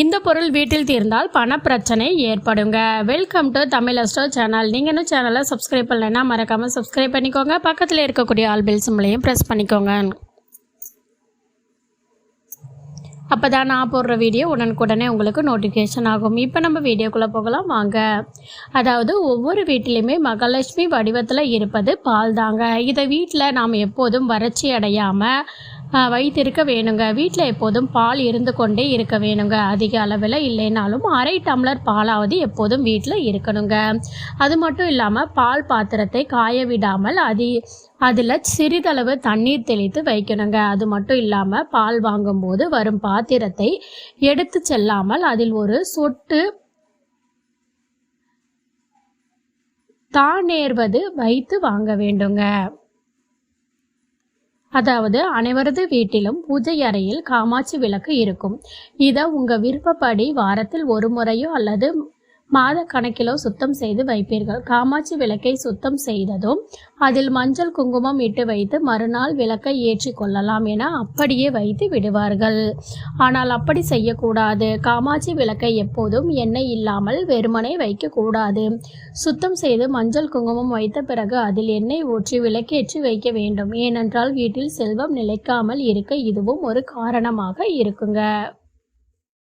இந்த பொருள் வீட்டில் தீர்ந்தால் பணப்பிரச்சனை ஏற்படுங்க. Welcome to Tamil Astro channel நீங்கள் இன்னும் சேனலை சப்ஸ்கிரைப் பண்ணலைன்னா மறக்காமல் சப்ஸ்கிரைப் பண்ணிக்கோங்க. பக்கத்தில் இருக்கக்கூடிய ஆல் பில் சிம்லையும் ப்ரெஸ் பண்ணிக்கோங்க. அப்போ தான் நான் போடுற வீடியோ உடனுக்குடனே உங்களுக்கு நோட்டிஃபிகேஷன் ஆகும். இப்போ நம்ம வீடியோக்குள்ளே போகலாம். வாங்க. அதாவது ஒவ்வொரு வீட்டிலையுமே மகாலட்சுமி வடிவத்தில் இருப்பது பால் தாங்க இதை வீட்டில் நாம் எப்போதும் வறட்சி அடையாமல் வைத்திருக்க வேணுங்க. வீட்டில் எப்போதும் பால் இருந்து கொண்டே இருக்க வேணுங்க. அதிக அளவில் இல்லைனாலும் அரை டம்ளர் பாலாவது எப்போதும் வீட்டில் இருக்கணுங்க. அது மட்டும் இல்லாமல் பால் பாத்திரத்தை காய விடாமல் அதி அதில் சிறிதளவு தண்ணீர் தெளித்து வைக்கணுங்க. அது மட்டும் இல்லாமல் பால் வாங்கும்போது வரும் பாத்திரத்தை எடுத்து செல்லாமல் அதில் ஒரு சொட்டு தானேர்வது வைத்து வாங்க வேண்டுங்க. அதாவது அனைவரது வீட்டிலும் பூஜை அறையில் காமாட்சி விளக்கு இருக்கும். இதை உங்கள் விருப்பப்படி வாரத்தில் ஒரு முறையோ அல்லது மாத கணக்கிலோ சுத்தம் செய்து வைப்பீர்கள். காமாட்சி விளக்கை சுத்தம் செய்ததும் அதில் மஞ்சள் குங்குமம் இட்டு வைத்து மறுநாள் விளக்கை ஏற்றி கொள்ளலாம் என அப்படியே வைத்து விடுவார்கள். ஆனால் அப்படி செய்யக்கூடாது. காமாட்சி விளக்கை எப்போதும் எண்ணெய் இல்லாமல் வெறுமனை வைக்கக்கூடாது. சுத்தம் செய்து மஞ்சள் குங்குமம் வைத்த பிறகு அதில் எண்ணெய் ஊற்றி விளக்கேற்றி வைக்க வேண்டும். ஏனென்றால் வீட்டில் செல்வம் நிலைக்காமல் இருக்க இதுவும் ஒரு காரணமாக இருக்குங்க.